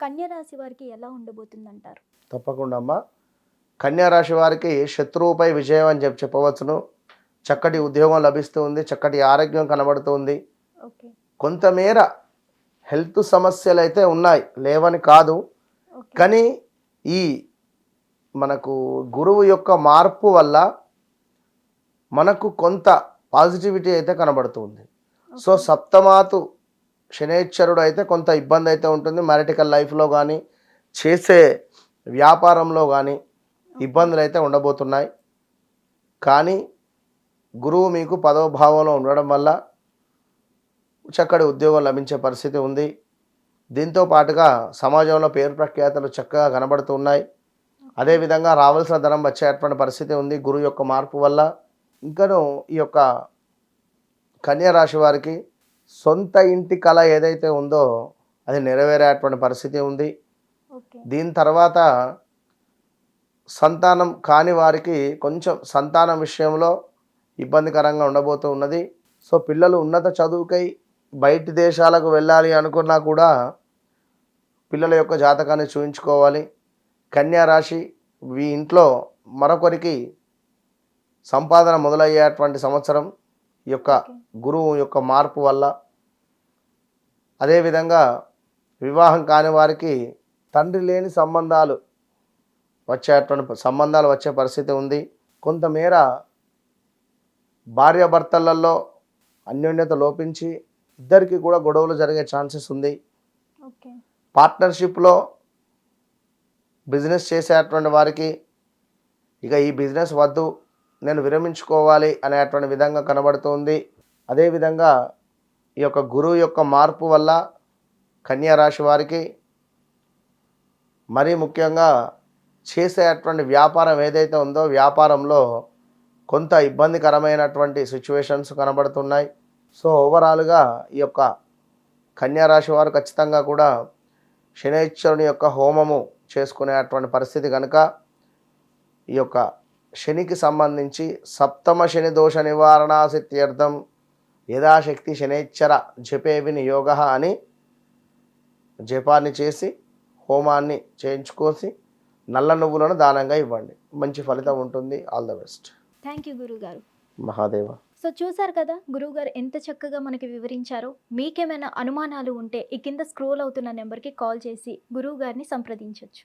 కన్య రాశి వారికి ఎలా ఉండబోతుంది అంటారు తప్పకుండా అమ్మా. కన్యా రాశి వారికి శత్రువుపై విజయం అని చెప్పి చెప్పవచ్చును. చక్కటి ఉద్యోగం లభిస్తుంది చక్కటి ఆరోగ్యం కనబడుతుంది కొంతమేర హెల్త్ సమస్యలు అయితే ఉన్నాయి లేవని కాదు. కానీ ఈ మనకు గురువు యొక్క మార్పు వల్ల మనకు కొంత పాజిటివిటీ అయితే కనబడుతుంది సో సప్తమాతు శనేశ్వరుడు అయితే కొంత ఇబ్బంది అయితే ఉంటుంది. మ్యారిటికల్ లైఫ్లో కానీ చేసే వ్యాపారంలో కానీ ఇబ్బందులు అయితే ఉండబోతున్నాయి. కానీ గురువు మీకు పదవ భావంలో ఉండడం వల్ల చక్కటి ఉద్యోగం లభించే పరిస్థితి ఉంది. దీంతో పాటుగా సమాజంలో పేరు ప్రఖ్యాతలు చక్కగా కనబడుతున్నాయి. అదేవిధంగా రావాల్సిన ధనం వచ్చేటువంటి పరిస్థితి ఉంది గురువు యొక్క మార్పు వల్ల. ఇంకను ఈ యొక్క కన్యా రాశి వారికి సొంత ఇంటి కళ ఏదైతే ఉందో అది నెరవేరేటువంటి పరిస్థితి ఉంది. దీని తర్వాత సంతానం కాని వారికి కొంచెం సంతానం విషయంలో ఇబ్బందికరంగా ఉండబోతూ ఉన్నది. సో పిల్లలు ఉన్నత చదువుకై బయటి దేశాలకు వెళ్ళాలి అనుకున్నా కూడా పిల్లల యొక్క జాతకాన్ని చూయించుకోవాలి. కన్యా రాశి మీ ఇంట్లో మరొకరికి సంపాదన మొదలయ్యేటువంటి సంవత్సరం. ఈ యొక్క గురువు యొక్క మార్పు వల్ల అదేవిధంగా వివాహం కాని వారికి తండ్రి లేని సంబంధాలు వచ్చేటువంటి సంబంధాలు వచ్చే పరిస్థితి ఉంది. కొంతమేర భార్యాభర్తలలో అన్యోన్యత లోపించి ఇద్దరికి కూడా గొడవలు జరిగే ఛాన్సెస్ ఉంది. పార్ట్నర్షిప్లో బిజినెస్ చేసేటువంటి వారికి ఇక ఈ బిజినెస్ వద్దు. నేను విరమించుకోవాలి అనేటువంటి విధంగా కనబడుతుంది. అదేవిధంగా ఈ యొక్క గురువు యొక్క మార్పు వల్ల కన్యా రాశి వారికి మరీ ముఖ్యంగా చేసేటువంటి వ్యాపారం ఏదైతే ఉందో వ్యాపారంలో కొంత ఇబ్బందికరమైనటువంటి సిచ్యువేషన్స్ కనబడుతున్నాయి. సో ఓవరాల్గా ఈ యొక్క కన్యా రాశి వారు ఖచ్చితంగా కూడా శనేశ్వరుని యొక్క హోమము చేసుకునేటువంటి పరిస్థితి కనుక ఈ యొక్క శనికి సంబంధించి సప్తమ శని దోష నివారణ సిద్ధ్యర్థం యథాశక్తి శనేశ్వర జపే వినియోగ అని జపాన్ని చేసి హోమాన్ని చేయించుకోసి నల్ల నువ్వులను దానంగా ఇవ్వండి. మంచి ఫలితం ఉంటుంది. All the best thank you గురువు గారు మహాదేవ. సో చూసారు కదా గురువు గారు ఎంత చక్కగా మనకి వివరించారో. మీకేమైనా అనుమానాలు ఉంటే ఈ కింద స్క్రోల్ అవుతున్న నెంబర్కి కాల్ చేసి గురువు గారిని సంప్రదించవచ్చు